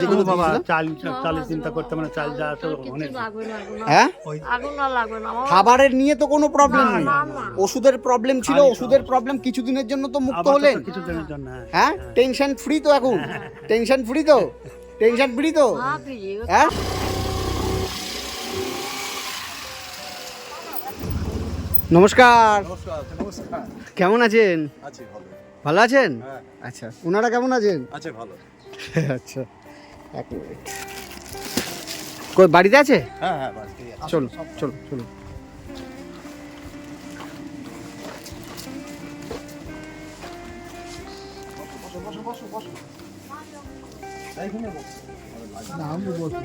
যেগুলো বাবা চাল চালের চিন্তা করতে মানে চাল যা আছে অনেক লাগবে না লাগবে না। হ্যাঁ খাবারের নিয়ে তো কোনো প্রবলেম নেই। ওষুধের প্রবলেম ছিল ওষুধের প্রবলেম কিছুদিনের জন্য তো মুক্ত হলেন। কিছু জন্য হ্যাঁ। হ্যাঁ? টেনশন ফ্রি তো এখন। টেনশন ফ্রি তো? টেনশন ফ্রি তো? হ্যাঁ হ্যাঁ? নমস্কার। কেমন আছেন? ভালো। ভালো আছেন? হ্যাঁ। আচ্ছা ওনারা কেমন আছেন? ভালো। আচ্ছা। এক মিনিট। কই বাড়িতে আছে? হ্যাঁ হ্যাঁ বাড়িতে চলো চলো চলো।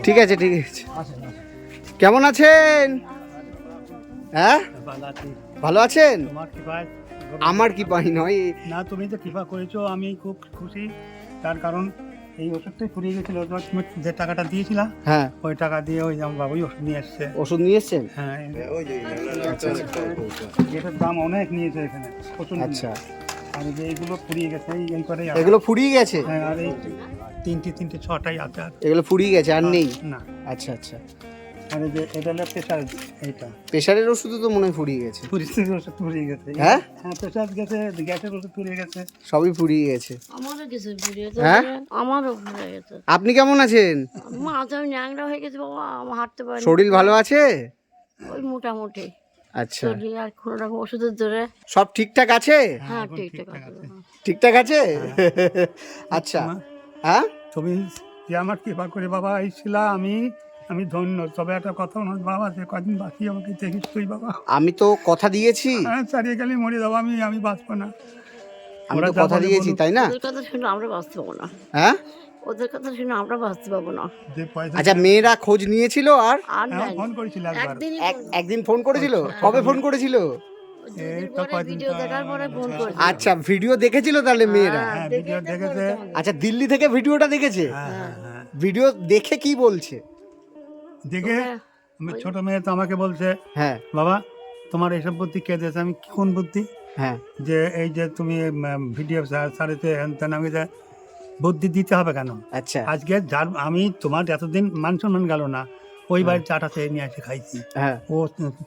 ঠিক আছে ঠিক আছে। কেমন আছেন? হ্যাঁ? ভালো আছেন? আমার কি পাই নয়। না তুমি তো কৃপা করেছ আমি খুব খুশি। তার কারণ এই ওষুধটাই ফুরিয়ে গেছিল। যে টাকাটা দিয়েছিলাম হ্যাঁ। ওই টাকা দিয়ে ওই আমার বাবুই ওষুধ নিয়ে এসছে। ওষুধ নিয়ে এসছেন হ্যাঁ ওই যে এটার দাম অনেক নিয়েছে এখানে প্রচুর আচ্ছা। আর যে এইগুলো ফুরিয়ে গেছে এই এই করে এগুলো ফুরিয়ে গেছে? হ্যাঁ আর এই তিনটে তিনটে ছটাই আছে এগুলো ফুরিয়ে গেছে আর নেই? না। আচ্ছা আচ্ছা। আর এই যে এটা হলো প্রেশার এইটা। প্রেশারের ওষুধও তো মনে হয় ফুরিয়ে গেছে। ফুরিয়ে ওষুধ ফুরিয়ে গেছে। হ্যাঁ? হ্যাঁ প্রেশার গেছে গ্যাসের ওষুধ ফুরিয়ে গেছে। সবই ফুরিয়ে গেছে। আমারও কিছু ফিরিয়ে হ্যাঁ? আমারও হয়ে গেছে। আপনি কেমন আছেন? মাথা ন্যাংরা হয়ে গেছে বাবা আমার হাঁটতে পারি শরীর ভালো আছে? ওই মোটামুটি। আচ্ছা। শরীর আর কোনো রকম ওষুধের জোরে। সব ঠিকঠাক আছে? হ্যাঁ ঠিকঠাক আছে। ঠিকঠাক আছে? আচ্ছা। হ্যাঁ? তুমি যে আমার কৃপা করে বাবা এই ছিলা আমি আমি ধন্য তবে একটা কথা হচ্ছে, বাবা যে কদিন বাকি আমাকে দেখিস তুই বাবা। আমি তো কথা দিয়েছি। হ্যাঁ চারিয়ে গেলে মরে যাব আমি আমি বাঁচবো না। আমি তো কথা দিয়েছি তাই না? ওদের কথা শুনে আমরা বাঁচতে পাবো না। হ্যাঁ? ওদের কথা শুনে আমরা বাঁচতে পাবো না। আচ্ছা মেয়েরা খোঁজ নিয়েছিল আর? আর হ্যাঁ, ফোন করেছিল একদিন ফোন করেছিল? কবে ফোন করেছিল? করে আচ্ছা ভিডিও দেখেছিল তাহলে মেয়েরা? হ্যাঁ ভিডিও দেখেছে। আচ্ছা দিল্লি থেকে ভিডিওটা দেখেছে? হ্যাঁ হ্যাঁ হ্যাঁ। ভিডিও দেখে কি বলছে? দেখে আমি ছোট মেয়ে তো আমাকে বলছে হ্যাঁ। বাবা তোমার এইসব বুদ্ধি কে দিয়েছে? আমি কি কোন বুদ্ধি? হ্যাঁ। যে এই যে তুমি ভিডিও সারিতে হ্যান ত্যান আমি যে বুদ্ধি দিতে হবে কেন? আচ্ছা। আজকে যার আমি তোমার এতদিন মান সম্মান গেল না ওই বাড়ির চাটা খেয়ে নিয়ে এসে খাইছি। হ্যাঁ। ও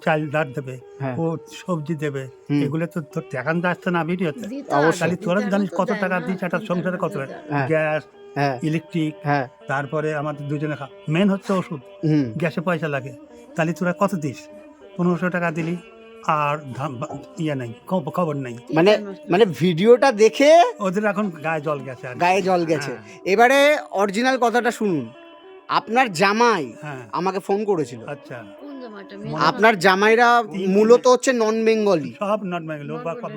চাল ডাল দেবে হ্যাঁ। ও সবজি দেবে এগুলো তো তোর দেখান আসছে না ভিডিওতে। তাহলে তোরা জানিস কত টাকা। দিচ্ছে একটা সংসারে কত হ্যাঁ। গ্যাস হ্যাঁ ইলেকট্রিক হ্যাঁ। তারপরে আমাদের দুজনে মেন হচ্ছে ওষুধ। গ্যাসে পয়সা লাগে। তাহলে তোরা কত দিস? পনেরোশো টাকা দিলি আর ইয়ে নেই খব- খবর নাই। মানে মানে ভিডিওটা দেখে ওদের এখন গায়ে জল গেছে গায়ে জল গেছে। হ্যাঁ। এবারে অরিজিনাল কথাটা শুনুন। আপনার জামাই হ্যাঁ। আমাকে ফোন করেছিল। আচ্ছা। আপনার জামাইরা মূলত হচ্ছে নন বেঙ্গলি সব নট বেঙ্গলি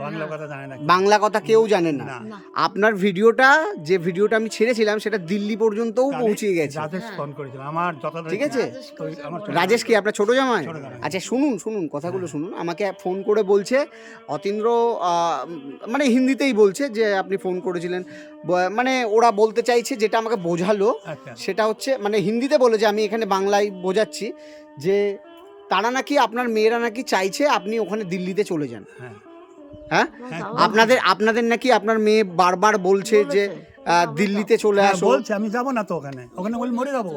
বাংলা কথা জানে না বাংলা কথা কেউ জানে না। আপনার ভিডিওটা যে ভিডিওটা আমি ছেড়েছিলাম সেটা দিল্লি পর্যন্তও পৌঁছে গেছে। রাজেশ ফোন করেছিল। আমার যত ঠিক আছে? রাজেশ কি? আপনার ছোট জামাই? আচ্ছা শুনুন শুনুন কথাগুলো শুনুন। আমাকে ফোন করে বলছে অতীন্দ্র মানে হিন্দিতেই বলছে যে আপনি ফোন করেছিলেন। মানে ওরা বলতে চাইছে যেটা আমাকে বোঝালো। আচ্ছা। সেটা হচ্ছে মানে হিন্দিতে বলে যে আমি এখানে বাংলায় বোঝাচ্ছি যে তারা নাকি আপনার মেয়েরা নাকি চাইছে আপনি ওখানে দিল্লিতে চলে যান। হ্যাঁ। হ্যাঁ? হ্যাঁ, আপনাদের আপনাদের নাকি আপনার মেয়ে বারবার বলছে যে দিল্লিতে চলে হ্যাঁ, আসো। বলছে আমি যাব না তো ওখানে। ওখানে বলি মরে যাব।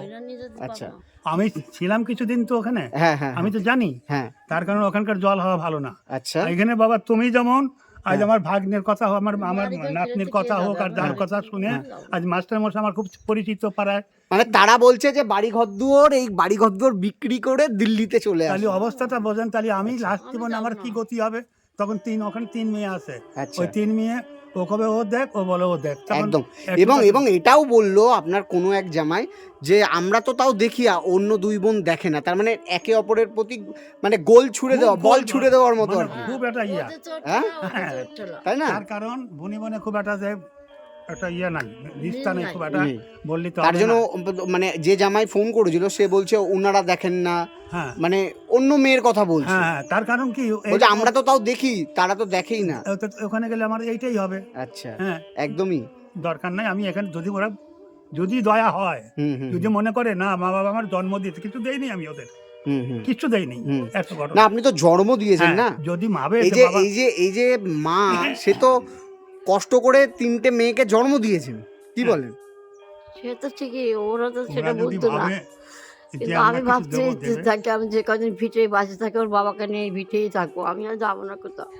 আচ্ছা। আমি ছিলাম কিছুদিন তো ওখানে। হ্যাঁ হ্যাঁ আমি তো জানি। হ্যাঁ। তার কারণে ওখানকার জল হওয়া ভালো না। আচ্ছা। এখানে বাবা তুমি যেমন আজ হ্যাঁ। আমার ভাগ্নের কথা হোক আমার আমার বাড়িতে নাতনির কথা হোক আর? যার হ্যাঁ। কথা শুনে আজ মাস্টার মশাই আমার খুব পরিচিত পাড়ায়। মানে তারা বলছে যে বাড়ি ঘরদুয়ার এই বাড়ি ঘর বিক্রি করে দিল্লিতে চলে তাহলে আসে। অবস্থাটা বোঝেন তাহলে আমি লাস্ট আমি জীবনে আমার কি গতি হবে? তখন তিন ওখানে তিন মেয়ে আছে। আচ্ছা। ওই তিন মেয়ে ও কবে ও দেখ ও বলে ও দেখ। একদম। এবং এবং এটাও বলল আপনার কোনো এক জামাই যে আমরা তো তাও দেখি অন্য দুই বোন দেখে না। তার মানে একে অপরের প্রতি মানে গোল ছুড়ে দেওয়া বল গোল- ছুড়ে দেওয়ার মতো মানে আর কি। খুব একটা ইয়া। হ্যাঁ? তাই না? তার কারণ বনি বনে খুব একটা যে একটা ইয়ে নাই রিস্তা নেই খুব একটা বললি তো তার জন্য মানে যে জামাই ফোন করেছিল সে বলছে ওনারা দেখেন না। হ্যাঁ। মানে অন্য মেয়ের কথা বলছে। হ্যাঁ হ্যাঁ, তার কারণ কি বলছে আমরা তো তাও দেখি তারা তো দেখেই না। ওখানে গেলে আমার এইটাই হবে। আচ্ছা হ্যাঁ। একদমই। দরকার নাই আমি এখানে যদি ওরা যদি দয়া হয় যদি মনে করে না মা বাবা আমার জন্ম দিয়েছে কিছু দেয়নি আমি ওদের। হুম হুম। কিচ্ছু দেয়নি এত না আপনি তো জন্ম দিয়েছেন হ্যাঁ, না। যদি এই যে এই যে এই যে মা সে তো কষ্ট করে তিনটে মেয়েকে জন্ম দিয়েছেন। কি হ্যাঁ। বলেন? সে তো ঠিকই ওরা তো সেটা বুঝতো না। কিন্তু আমি কিছু ভাবছি দেবো, যে দেবে। থাকি আমি যে কদিন ভিটে বাঁচে থাকি ওর বাবাকে নিয়ে ভিটেই থাকব। আমি আর যাব না কোথাও।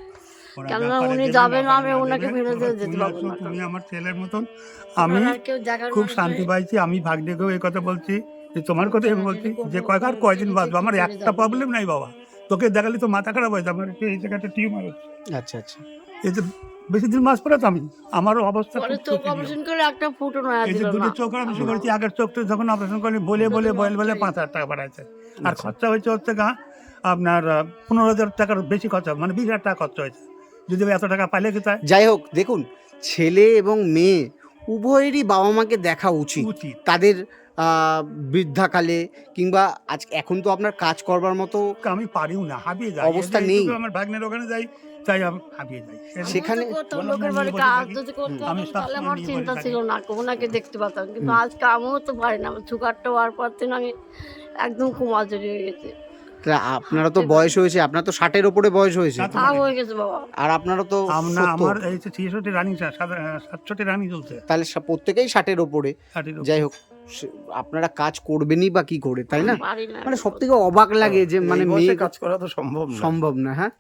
কেননা উনি যাবেন, আমি ওনাকে দেবে। দিয়ে যেতে পারব না। তুমি আমার ছেলের মতন। আমি কেউ খুব শান্তি পাইছি আমি ভাগ্যকেও এই কথা বলছি যে তোমার কথা আমি বলছি যে কয়কার কয়দিন বাঁচবো? আমার একটা প্রবলেম নাই বাবা। তোকে দেখালে তো মাথা খারাপ হয়েছে আমার এই জায়গাটা টিউমার হচ্ছে। আচ্ছা আচ্ছা। যে বেশি দিন মাস পরে তো আমি আমারও অবস্থা চোখ অপারেশন করে একটা ফুটো নয়া এই যে দুটো চোখ অপারেশন করেছি আগের চোখটা যখন অপারেশন করি বলে বলে বলে বলে পাঁচ হাজার টাকা বাড়াইছে। আর আচ্ছা। খরচা হয়েছে হচ্ছে গা আপনার পনেরো হাজার টাকার বেশি খরচা মানে বিশ হাজার টাকা খরচা হয়েছে। যদি এত টাকা পাইলে কি তাই? যাই হোক দেখুন ছেলে এবং মেয়ে উভয়েরই বাবা মাকে দেখা উচিত। উচিত। তাদের বৃদ্ধাকালে কিংবা আজ এখন তো আপনার কাজ করবার মতো আমি পারিও না হাবিয়ে যাই। অবস্থা নেই। আমার ভাগ্নের ওখানে যাই তাই আমি হাবিয়ে যাই। সেখানে- লোকের বাড়ি কাজ যদি করতাম আমি তাহলে আমার চিন্তা ছিল না ওনাকে দেখতে পেতাম। কিন্তু আজকে আমিও তো পারি না আমার সুগারটা হওয়ার পর থেকে আমি একদম কুমাজুরি হয়ে গেছে। আপনারা তো বয়স হয়েছে আপনার তো ষাটের ওপরে বয়স হয়েছে। হয়ে আর আপনারা তো আমরা ছিষট্টি রানিং সাতষট্টি রানিং চলছে। তাহলে প্রত্যেকেই ষাটের ওপরে। যাই হোক আপনারা কাজ করবেনই বা কি করে তাই না? মানে সব থেকে অবাক লাগে যে মানে মেয়ে কাজ করা তো সম্ভব না। সম্ভব না হ্যাঁ?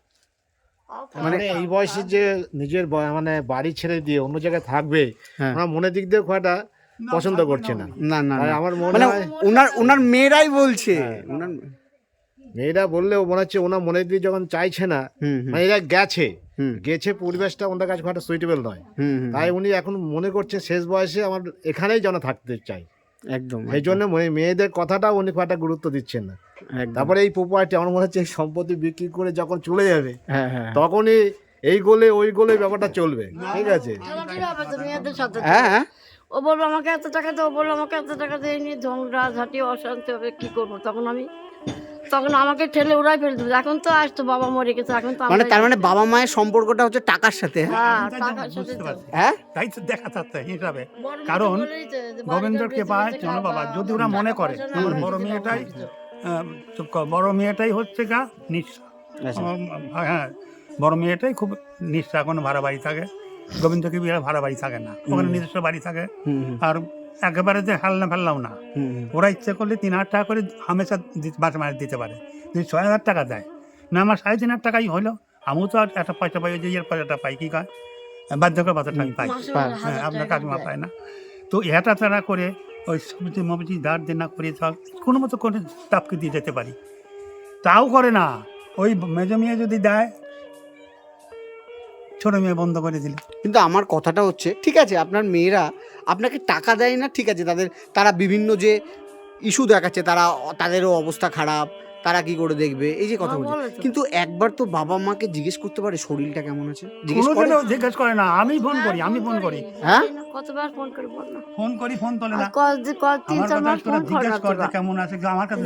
মানে এই বয়সে যে নিজের মানে বাড়ি ছেড়ে দিয়ে অন্য জায়গায় থাকবে হ্যাঁ। আমার মনের দিক দিয়ে না, পছন্দ করছে না। না না। আমার মনে মানে হয় ওনার ওনার মেয়েরাই বলছে। হ্যাঁ। ওনার মেয়েরা বললেও মনে হচ্ছে ওনার মনে দিয়ে যখন চাইছে না হুম হুম, মানে এরা গেছে। হুম। গেছে পরিবেশটা ওনার কাছে একটা সুইটেবল নয়। তাই উনি এখন মনে করছে শেষ বয়সে আমার এখানেই যেন থাকতে চাই। একদম এই জন্য মেয়েদের কথাটা উনি খুব একটা গুরুত্ব দিচ্ছে না। তারপরে এই প্রপার্টি আমার মনে হচ্ছে এই সম্পত্তি বিক্রি করে যখন চলে যাবে হ্যাঁ হ্যাঁ। তখনই এই গোলে ওই গোলে ব্যাপারটা চলবে ঠিক আছে। হ্যাঁ হ্যাঁ। ও বলব আমাকে এত টাকা দেবো বলল আমাকে এত টাকা দিয়ে নিয়ে ঝগড়া ঝাঁটি অশান্তি হবে কি করব? তখন আমি তখন আমাকে ঠেলে উড়াই ফেলতে হবে। এখন তো আসতো বাবা মরে গেছে এখন তো মানে তার মানে বাবা মায়ের সম্পর্কটা হচ্ছে টাকার সাথে হ্যাঁ? হ্যাঁ তাই তো টাকার সাথে বুঝতে তো। পারছি। হ্যাঁ তাই তো দেখা যাচ্ছে হিসাবে কারণ গোবিন্দর ঘর কৃপা বেঁচে বেঁচে জানো বাবা যদি ওরা মনে করে আমার বড় মেয়েটাই বড় মেয়েটাই হচ্ছে গা নিঃস্ব আচ্ছা। হ্যাঁ বড় মেয়েটাই খুব নিঃস্ব এখন ভাড়া বাড়ি থাকে গোবিন্দকে বিয়ে ভাড়া বাড়ি থাকে না ওখানে নিজস্ব বাড়ি থাকে আর একেবারে যে হালনা ফেললাম না। ওরা ইচ্ছে করলে তিন হাজার টাকা করে হামেশা মাসে মাসে দিতে পারে। যদি ছয় হাজার টাকা দেয়। না আমার সাড়ে তিন হাজার টাকাই হলো। আমিও তো আর একটা পয়সা পাই ওই যে ইয়ের পয়সাটা পাই কি কয়? বার্ধক্যের ভাতাটা আমি পাই। হ্যাঁ আপনার কাকিমা। পায় না। তো এটা তারা করে ওই সবজি মবজি ধার দেনা করে সব কোনো মতো করে তাপকে দিয়ে যেতে পারি। তাও করে না। ওই মেজো মেয়ে যদি দেয় ছোট মেয়ে বন্ধ করে দিলে। কিন্তু আমার কথাটা হচ্ছে ঠিক আছে আপনার মেয়েরা আপনাকে টাকা দেয় না? ঠিক আছে তাদের তারা বিভিন্ন যে ইস্যু দেখাচ্ছে তারা তাদেরও অবস্থা খারাপ তারা কি করে দেখবে? এই যে কথা হ্যাঁ, বলছে। কিন্তু একবার তো বাবা মাকে জিজ্ঞেস করতে পারে শরীরটা কেমন আছে? জিজ্ঞেস করে? জিজ্ঞেস করে না আমি ফোন করি আমি ফোন করি। হ্যাঁ? কতবার ফোন করে বল না। ফোন করি ফোন তোলে না। কত- কত তিন চার মাস ফোন করে জিজ্ঞেস তোরা। কেমন আছে আমার কাছে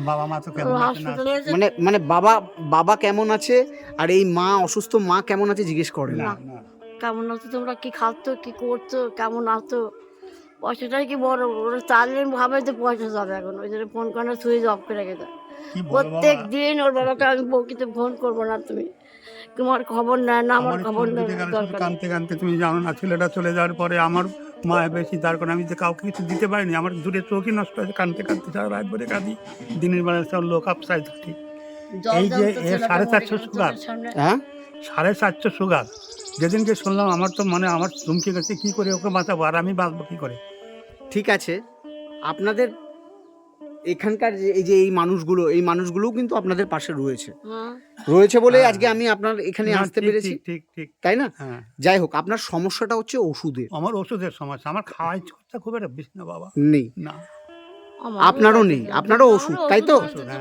বাবা মা তো কেমন আছে মানে মানে বাবা বাবা কেমন আছে? আর এই মা অসুস্থ মা কেমন আছে? জিজ্ঞেস করে না। কেমন আছো? তোমরা কি খাচ্ছ? কি করছ? কেমন আছো? পয়সাটাই কি বড়? ওরা চারজন ভাবে যে পয়সা যাবে এখন। ওই জন্য ফোন করে সুইচ অফ করে রেখে দেয় প্রত্যেক দিন ওর বাবাকে আমি বউকিতে ফোন করব না তুমি। তোমার খবর নেয় না আমার খবর নেয়। কাঁদতে কাঁদতে তুমি জানো না ছেলেটা চলে যাওয়ার পরে আমার মা বেশি তার কারণে আমি যে কাউকে কিছু দিতে পারিনি আমার দূরে চোখই নষ্ট হয়েছে কাঁদতে কাঁদতে সারা রাত ভরে কাঁদি। দিনের বেলা সব লোক আপসাইড থাকি এই যে সাড়ে চারশো সুগার। হ্যাঁ? সাড়ে চারশো সুগার। যেদিনকে শুনলাম আমার তো মানে আমার চমকে গেছে কি করে ওকে বাঁচাবো? আর আমি বাঁচবো কি করে? ঠিক আছে আপনাদের এখানকার যে এই যে এই মানুষগুলো এই মানুষগুলোও কিন্তু আপনাদের পাশে রয়েছে। হ্যাঁ। রয়েছে বলে হ্যাঁ। আজকে আমি আপনার এখানে আসতে পেরেছি। ঠিক ঠিক তাই না? হ্যাঁ। যাই হোক আপনার সমস্যাটা হচ্ছে ওষুধের। আমার ওষুধের সমস্যা আমার খাওয়াই খরচা খুব একটা বেশি না বাবা। নেই। না। আপনারও নেই, আপনারও ওষুধ, তাই তো?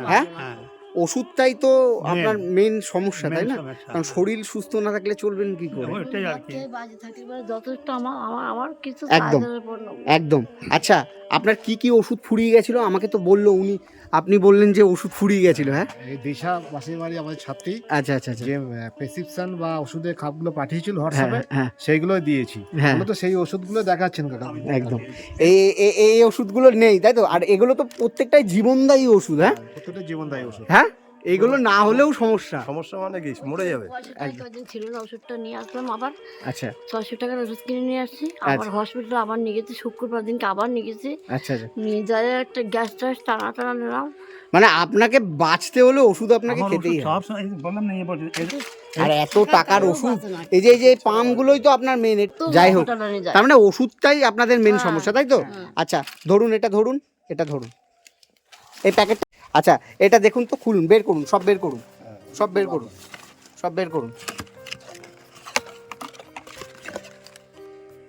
হ্যাঁ? হ্যাঁ ওষুধটাই তো আপনার মেন সমস্যা তাই না? কারণ শরীর সুস্থ না থাকলে চলবেন কি করে? ওইটাই আর কি। বাচ্চাই বাজে থাকলে পরে যথেষ্ট আমার আমার আমার একদম। একদম। আচ্ছা আপনার কি কি ওষুধ ফুরিয়ে গেছিল? আমাকে তো বলল উনি আপনি বললেন যে ওষুধ ফুরিয়ে গেছিল হ্যাঁ? এই দিশা বাসের বাড়ি আমাদের ছাত্রী আচ্ছা আচ্ছা আচ্ছা। যে প্রেসক্রিপশন বা ওষুধের খাপগুলো পাঠিয়েছিল হ্যাঁ হোয়াটসঅ্যাপে হ্যাঁ। সেইগুলো দিয়েছি। হ্যাঁ। তো সেই ওষুধগুলো দেখাচ্ছেন কাকা। একদম। এই এই- এই ওষুধগুলো নেই তাই তো? আর এগুলো তো প্রত্যেকটাই জীবনদায়ী ওষুধ হ্যাঁ? প্রত্যেকটা জীবনদায়ী ওষুধ। হ্যাঁ? এইগুলো না হলেও সমস্যা। সমস্যা মানে কি? মরে যাবে। পয়সাটাই কদিন ছিল না ওষুধটা নিয়ে আসলাম আবার। আচ্ছা। ছশো টাকার ওষুধ কিনে নিয়ে আসছি। আবার হসপিটালে আবার নিয়ে গেছি শুক্রবার দিনকে আবার নিয়ে গেছি। আচ্ছা আচ্ছা। নিয়ে যায় একটা গ্যাস ট্যাস টানা টানা নিলাম। মানে আপনাকে বাঁচতে হলে ওষুধ আপনাকে খেতেই হবে। সব সময় বললাম না আর এত টাকার ওষুধ। এই যে এই যে পামগুলোই তো আপনার মেন যাই হোক। তার মানে ওষুধটাই আপনাদের মেন হ্যাঁ, সমস্যা তাই তো? হ্যাঁ। আচ্ছা ধরুন এটা ধরুন এটা ধরুন। এই প্যাকেট আচ্ছা এটা দেখুন তো খুলুন বের করুন সব বের করুন সব বের করুন সব বের করুন।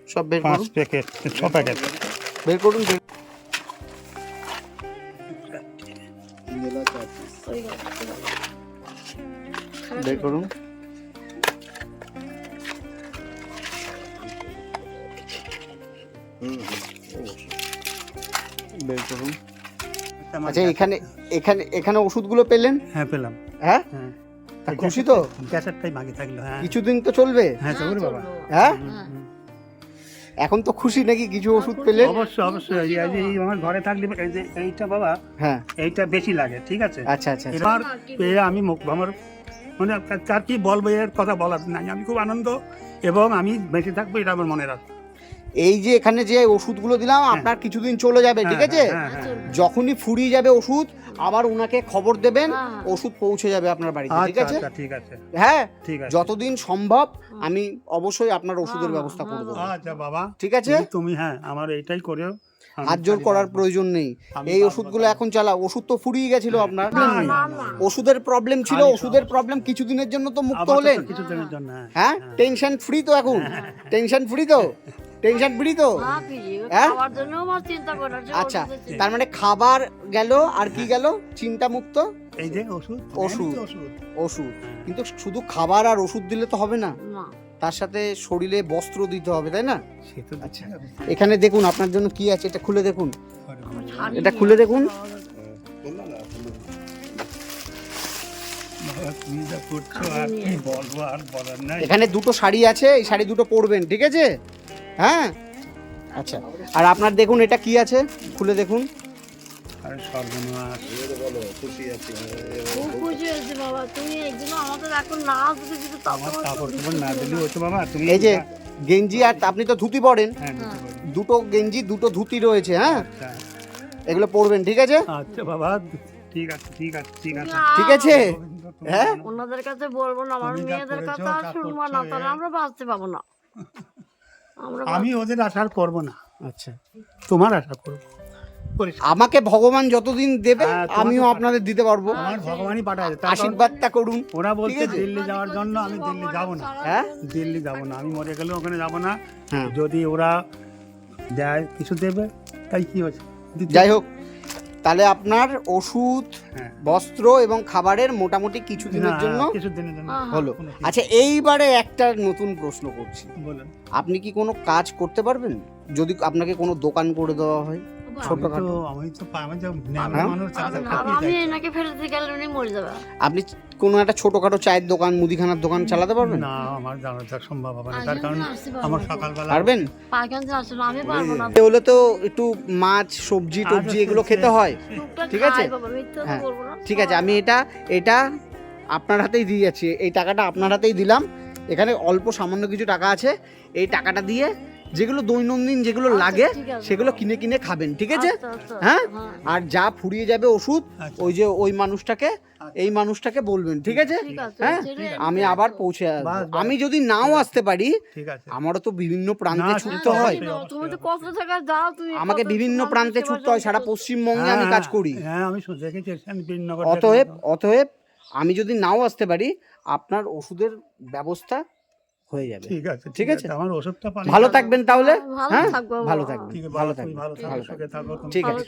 সব বের পাঁচ করুন। প্যাকেট ছ প্যাকেট। বের করুন বের- বের করুন। বের করুন। আচ্ছা এখানে এখানে এখানে ওষুধগুলো পেলেন? হ্যাঁ পেলাম। হ্যাঁ? হ্যাঁ। তা খুশি তো? গ্যাসেরটাই বাকি থাকল হ্যাঁ। কিছুদিন তো চলবে? হ্যাঁ চলবে হ্যাঁ, বাবা। হ্যাঁ। এখন তো খুশি নাকি কিছু ওষুধ পেলে অবশ্যই অবশ্যই। এই আমার ঘরে থাকলে এইটা বাবা হ্যাঁ। এইটা বেশি লাগে ঠিক আছে? আচ্ছা আচ্ছা আচ্ছা। এবার পেয়ে আমি মুখ আমার মানে কার কি বলব এর কথা বলার নাই। আমি খুব আনন্দ এবং আমি বেঁচে থাকব এটা আমার মনে রাখব। এই যে এখানে যে ওষুধগুলো দিলাম আপনার কিছুদিন চলে যাবে ঠিক আছে? হ্যাঁ, হ্যাঁ। যখনই ফুরিয়ে যাবে ওষুধ আবার ওনাকে খবর দেবেন হ্যাঁ। ওষুধ পৌঁছে যাবে আপনার বাড়িতে ঠিক আচ্ছা আছে? আচ্ছা ঠিক আছে। হ্যাঁ ঠিক আছে। যতদিন সম্ভব আমি অবশ্যই আপনার ওষুধের হ্যাঁ, ব্যবস্থা হ্যাঁ, করব। হ্যাঁ। আচ্ছা বাবা। ঠিক আছে? তুমি- হ্যাঁ আমার এইটাই করে হাত জোর করার প্রয়োজন নেই। এই ওষুধগুলো এখন চালা ওষুধ তো ফুরিয়ে গেছিল আপনার। ওষুধের প্রবলেম ছিল ওষুধের প্রবলেম কিছুদিনের জন্য তো মুক্ত হলেন। কিছু দিনের জন্য হ্যাঁ হ্যাঁ? টেনশন ফ্রি তো এখন। টেনশন ফ্রি তো? টেনশন ফ্রি তো? হ্যাঁ? আচ্ছা তার মানে খাবার গেল আর কি গেল? চিন্তা মুক্ত এই যে ওষুধ ওষুধ। ওষুধ। ওষুধ। কিন্তু শুধু খাবার আর ওষুধ দিলে তো হবে না। না। তার সাথে শরীরে বস্ত্র দিতে হবে তাই না? আচ্ছা এখানে দেখুন আপনার জন্য কি আছে এটা খুলে দেখুন। এটা খুলে দেখুন। এখানে দুটো শাড়ি আছে এই শাড়ি দুটো পরবেন ঠিক আছে? হ্যাঁ? আচ্ছা আর আপনার দেখুন এটা কি আছে? খুলে দেখুন। এই যে গেঞ্জি আর আপনি তো ধুতি পরেন। হ্যাঁ। দুটো গেঞ্জি দুটো ধুতি রয়েছে হ্যাঁ? আচ্ছা। এগুলো পরবেন ঠিক আছে? আচ্ছা বাবা ঠিক আছে ঠিক আছে ঠিক আছে। ঠিক আছে? হ্যাঁ? ওনাদের কাছে বলব না আমার মেয়েদের কথা শুনব না তাহলে আমরা বাঁচতে পাবো না। আমি ওদের আশা করব না। আচ্ছা। তোমার আশা করব। আমাকে ভগবান যতদিন দেবে হ্যাঁ, আমিও আপনাদের দিতে পারব। আমার ভগবানই পাঠায়। আশীর্বাদটা করুন। ওরা বলছে দিল্লি যাওয়ার জন্য আমি দিল্লি যাব না। হ্যাঁ? দিল্লি যাব না। আমি মরে গেলেও ওখানে যাব না। হ্যাঁ। যদি ওরা দেয় কিছু দেবে তাই কি হচ্ছে যাই হোক। তাহলে আপনার ওষুধ হ্যাঁ। বস্ত্র এবং খাবারের মোটামুটি কিছু দিনের জন্য কিছুদিনের জন্য। হলো। আচ্ছা এইবারে একটা নতুন প্রশ্ন করছি। আপনি কি কোনো কাজ করতে পারবেন? যদি আপনাকে কোনো দোকান করে দেওয়া হয়? আমি তো আমি তো হ্যাঁ? মানুষ আমি- কাটিয়ে আমি যাই। এনাকে ফেরত গেলে উনি মরে যাবে। আপনি কোনো একটা ছোটখাটো চায়ের দোকান মুদিখানার দোকান চালাতে পারবেন? না আমার সম্ভব হবে না। তার কারণ আমার সকালবেলা পারবেন? আমি পারব না হলে তো একটু মাছ সবজি টবজি এগুলো খেতে হয়। ঠিক আছে? হ্যাঁ, ঠিক আছে আমি এটা এটা আপনার হাতেই দিয়ে যাচ্ছি। এই টাকাটা আপনার হাতেই দিলাম। এখানে অল্প সামান্য কিছু টাকা আছে। এই টাকাটা দিয়ে যেগুলো দৈনন্দিন যেগুলো আচ্ছা, লাগে সেগুলো কিনে কিনে খাবেন ঠিক আছে? আচ্ছা, আচ্ছা, হ্যাঁ? হ্যাঁ। আর যা ফুরিয়ে যাবে ওষুধ। ওই যে ওই মানুষটাকে এই মানুষটাকে বলবেন ঠিক আছে? হ্যাঁ? আমি আবার পৌঁছে। আমি যদি নাও আসতে পারি আমারও তো বিভিন্ন প্রান্তে ছুটতে হয়। আমাকে বিভিন্ন প্রান্তে ছুটতে হয় সারা পশ্চিমবঙ্গে আমি কাজ করি। হ্যাঁ অতএব অতএব আমি যদি নাও আসতে পারি আপনার ওষুধের ব্যবস্থা হয়ে যাবে। ঠিক আছে ঠিক আছে? আমার ওষুধটা পানি ভালো থাকবেন তাহলে ভালো হ্যাঁ? থাকব ভালো থাকবেন ভালো ভালো থাকবেন ভালো থাকবেন ভালো সুখে ঠিক আছে।